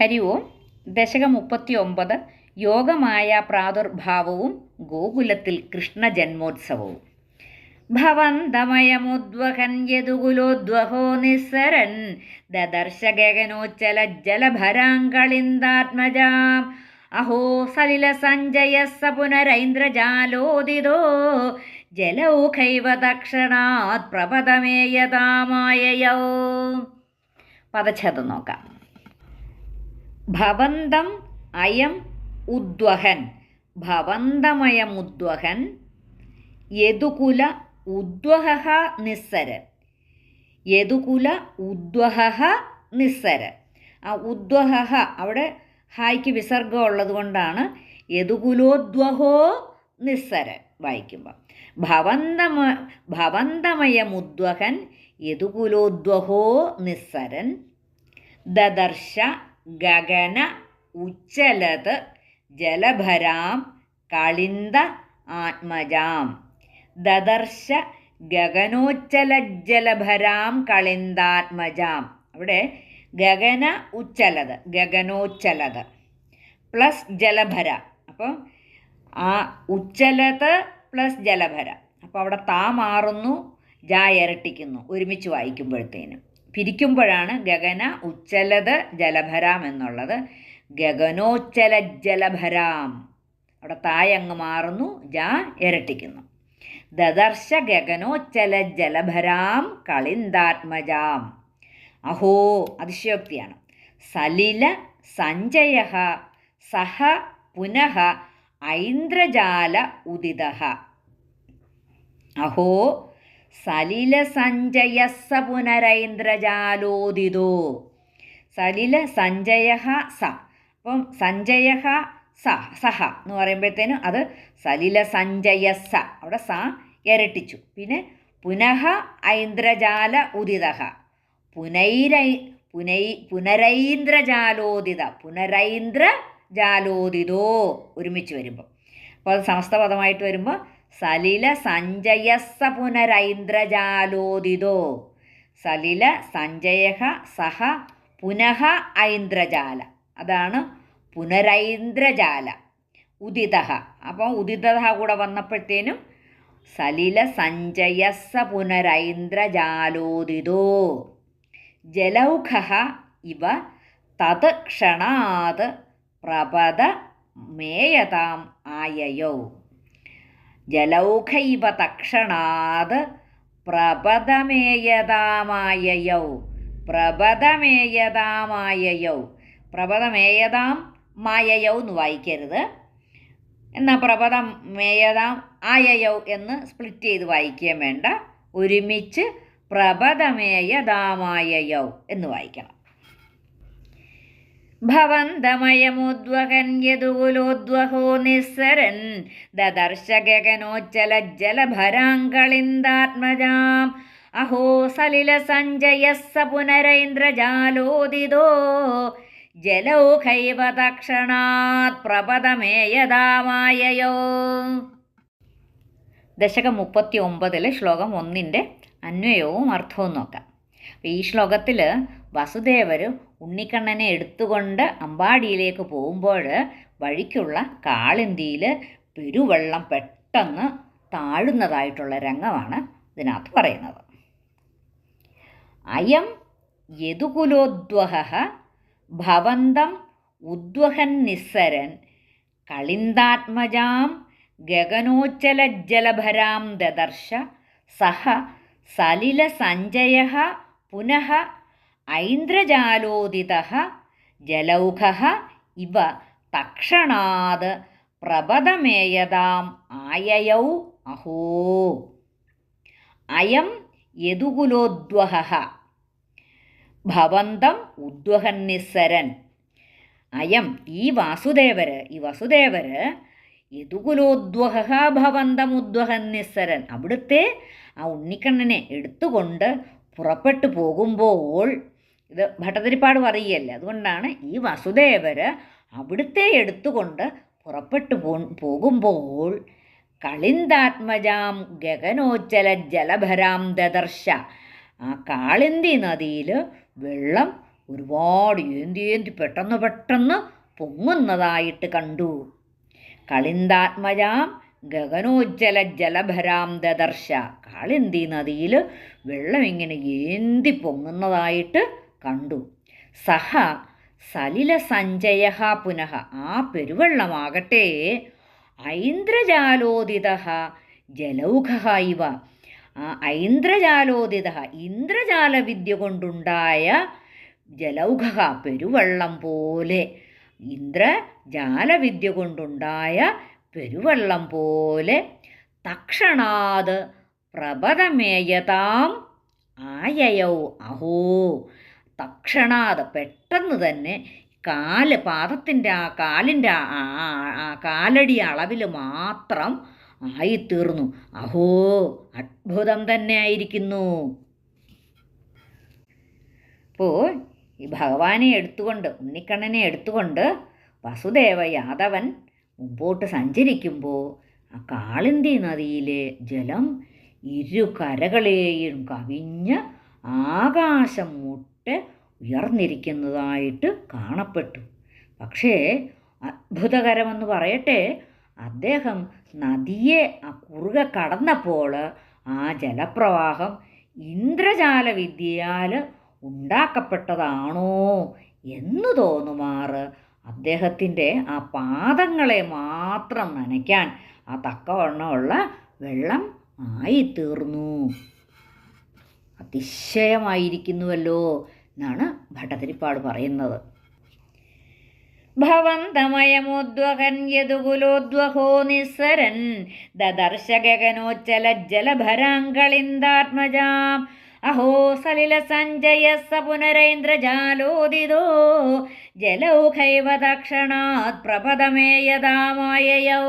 ഹരി ഓം ദശകം മുപ്പത്തി ഒമ്പത് യോഗമായ പ്രാദുർഭാവവും ഗോകുലത്തിൽ കൃഷ്ണജന്മോത്സവവും. ഭവന്തമയമുദ്വഹൻ യതുകുലോദ്വഹോ നിസ്സരൻ ദദർശഗഗനോച്ചല ജലഭരാങ്കളിന്ദാത്മജാം അഹോ സലില സഞ്ജയ സ പുനരൈന്ദ്രജാലോദിതോ ജലൗഖൈവ പ്രപദമേയതാമായയോ. പദച്ഛേദം നോക്കാം. ഭവന്തം അയം ഉദ്വഹൻ. ഭവന്തമയമുദ്വഹൻ യദുകുല ഉദ്വഹ നിസ്സര യദുകുല ഉദ്വഹ നിസ്സര ആ ഉദ്വഹ അവിടെ ഹായ്ക്ക് വിസർഗം ഉള്ളത് കൊണ്ടാണ് യദുകുലോദ്വഹോ നിസ്സര വായിക്കുമ്പോൾ ഭവന്തമ ഭവന്തമയമുദ്വഹൻ യദുകുലോദ്വഹോ നിസ്സരൻ. ദദർശ ഗഗന ഉച്ചലത് ജലഭരാം കളിന്ത ആത്മജാം. ദദർശ ഗഗനോച്ചലജ്ജലഭരാം കളിന്താത്മജാം. അവിടെ ഗഗന ഉച്ചലത് ഗഗനോച്ചലത് പ്ലസ് ജലഭര. അപ്പം ആ ഉച്ചലത് പ്ലസ് ജലഭര. അപ്പോൾ അവിടെ താ മാറുന്നു ജാ ഇരട്ടിക്കുന്നു. ഒരുമിച്ച് വായിക്കുമ്പോഴത്തേനും. പിരിക്കുമ്പോഴാണ് ഗഗന ഉച്ചലത് ജലഭരാം എന്നുള്ളത്. ഗഗനോച്ചല ജലഭരാം. അവിടെ തായ അങ്ങ് മാറുന്നു ജാ ഇരട്ടിക്കുന്നു. ദദർശ ഗഗനോച്ചല ജലഭരാം കളിന്താത്മജാം. അഹോ അതിശയോക്തിയാണ്. സലില സഞ്ജയ സഹ പുനഃ ഐന്ദ്രജാല ഉദിത അഹോ സലില സഞ്ജയസ്സ പുനരൈന്ദ്രജാലോദിതോ സലില സഞ്ജയ സ. അപ്പം സഞ്ജയ സ സഹ എന്ന് പറയുമ്പോഴത്തേനും അത് സലില സ അവിടെ സ ഇരട്ടിച്ചു. പിന്നെ പുനഃ ഐന്ദ്രജാല ഉദിത പുനൈരൈ പുനൈ പുനരൈന്ദ്രജാലോദിത പുനരൈന്ദ്ര ജാലോദിതോ ഒരുമിച്ച് വരുമ്പോൾ അപ്പോൾ അത് സമസ്ത പദമായിട്ട് വരുമ്പോൾ സലില സഞ്ജയസ പുനരൈന്ദ്രജാലോദിതോ. സലില സഞ്ജയ സഹ പുനഃ ഐന്ദ്രജാല. അതാണ് പുനരൈന്ദ്രജാല. ഉദിത അപ്പോൾ ഉദിത കൂടെ വന്നപ്പോഴത്തേനും സലില സഞ്ജയസ പുനരൈന്ദ്രജാലോദിതോ. ജലൗഖ ഇവ തത് ക്ഷണാത് പ്രപദ മേയതാം ആയയോ. ജലൗഖൈവ തക്ഷണാത് പ്രപദമേയതാമായയൗ പ്രപദമേയതാമായയൗ പ്രപദമേയതാം മായയൗ എന്ന് വായിക്കരുത്. എന്നാൽ പ്രപദം മേയതാം ആയയൗ എന്ന് സ്പ്ലിറ്റ് ചെയ്ത് വായിക്കുകയും വേണ്ട. ഒരുമിച്ച് പ്രപദമേയതാമായയൗ എന്ന് വായിക്കണം. ഭവന്തമയമുദ്വഹൻ യദുകുലോദ്വഹോ നിസ്സരൻ ദദർശ ഗഗനോജ്ജലജ്ജലഭരാങ്കളിന്ദാത്മജാം അഹോ സലില സഞ്ജയസ്സ പുനരൈന്ദ്രജാലോദിതോ. ജലൗഖൈവ തക്ഷണാത് പ്രപദമേയതാമായയോ. ദശകം മുപ്പത്തി ഒമ്പതിൽ ശ്ലോകം ഒന്നിന്റെ അന്വയവും അർത്ഥവും നോക്കാം. ഈ ശ്ലോകത്തിൽ വസുദേവർ ഉണ്ണിക്കണ്ണനെ എടുത്തുകൊണ്ട് അമ്പാടിയിലേക്ക് പോകുമ്പോൾ വഴിക്കുള്ള കാളിന്തിയിൽ പെരുവെള്ളം പെട്ടെന്ന് താഴുന്നതായിട്ടുള്ള രംഗമാണ് ഇതിനകത്ത് പറയുന്നത്. അയം യദുകുലോദ്വഹ ഭവന്തം ഉദ്വഹൻ നിസ്സരൻ കളിന്താത്മജാം ഗഗനോച്ചലജ്ജലഭരാം ദദർശ സഹ സലില സഞ്ജയ പുനഃ ഐന്ദ്രജാലോദിത ജലൗഖ ഇവ തക്ഷണാത് പ്രപദമേയതാം ആയയൗ അഹോ. അയം യദുകുലോദ്വഹ ഭവന്തം ഉദ്വഹൻ നിസ്സരൻ അയം ഈ വാസുദേവര് ഈ വസുദേവര് യദുകുലോദ്വഹ ഭവന്തം ഉദ്വഹൻ നിസ്സരൻ അവിടുത്തെ ആ ഉണ്ണിക്കണ്ണനെ എടുത്തുകൊണ്ട് പുറപ്പെട്ടു പോകുമ്പോൾ ഇത് ഭട്ടതിരിപ്പാട് പറയുകയല്ലേ? അതുകൊണ്ടാണ് ഈ വസുദേവർ അവിടുത്തെ എടുത്തുകൊണ്ട് പുറപ്പെട്ടു പോ പോകുമ്പോൾ കളിന്താത്മജാം ഗഗനോജ്ജല ജലഭരാം ദദർശ. ആ കാളിന്തി നദിയിൽ വെള്ളം ഒരുപാട് ഏന്തി ഏന്തി പെട്ടെന്ന് പെട്ടെന്ന് പൊങ്ങുന്നതായിട്ട് കണ്ടു. കളിന്താത്മജാം ഗഗനോജ്ജല ജലഭരാം ദദർശ. കാളിന്തി നദിയിൽ വെള്ളം ഇങ്ങനെ ഏന്തി പൊങ്ങുന്നതായിട്ട് കണ്ടു. സഹ സലില സഞ്ജയ പുനഃ. ആ പെരുവെള്ളമാകട്ടെ. ഐന്ദ്രജാലോദിത ജലൗഘ ഇവ. ഐന്ദ്രജാലോദിത ഇന്ദ്രജാലവിദ്യ കൊണ്ടുണ്ടായ ജലൗഘ പെരുവെള്ളം പോലെ. ഇന്ദ്രജാലവിദ്യ കൊണ്ടുണ്ടായ പെരുവെള്ളം പോലെ. തക്ഷണാത് പ്രബതമേയതാം ആയയൗ അഹോ. തക്ഷണാത് പെട്ടെന്ന് തന്നെ കാൽ പാദത്തിന്റെ ആ കാലിന്റെ ആ കാലടി അളവിൽ മാത്രം ആയിത്തീർന്നു. അഹോ അത്ഭുതം തന്നെ ആയിരിക്കുന്നു. അപ്പോൾ ഈ ഭഗവാനെ എടുത്തുകൊണ്ട് ഉണ്ണിക്കണ്ണനെ എടുത്തുകൊണ്ട് വസുദേവ യാദവൻ മുമ്പോട്ട് സഞ്ചരിക്കുമ്പോൾ ആ കാളിന്തി നദിയിലെ ജലം ഇരു കരകളെയും കവിഞ്ഞ് ആകാശം മുട്ടെ ഉയർന്നിരിക്കുന്നതായിട്ട് കാണപ്പെട്ടു. പക്ഷേ അത്ഭുതകരമെന്ന് പറയട്ടെ അദ്ദേഹം നദിയെ കുറുകെ കടന്നപ്പോൾ ആ ജലപ്രവാഹം ഇന്ദ്രജാല വിദ്യയാൽ ഉണ്ടാക്കപ്പെട്ടതാണോ എന്ന് തോന്നുമാറ് അദ്ദേഹത്തിന്റെ ആ പാദങ്ങളെ മാത്രം നനയ്ക്കാൻ ആ തക്കവണ്ണമുള്ള വെള്ളം ആയിത്തീർന്നു. അതിശയമായിരിക്കുന്നുവല്ലോ എന്നാണ് ഭട്ടതിരിപ്പാട് പറയുന്നത്. ഭവന്തമയമോദ്വഹൻ യദുകുലോദ്വഹോ നിസ്സരൻ ദദർശ ഗഗനോച്ചല ജലഭരാങ്കളിന്ദാത്മജാം അഹോ സലില സഞ്ജയ സ പുനരൈന്ദ്രജാലോദിതോ ജലൗഖൈവ തക്ഷണാത് പ്രപദമേ യഥാമായയോ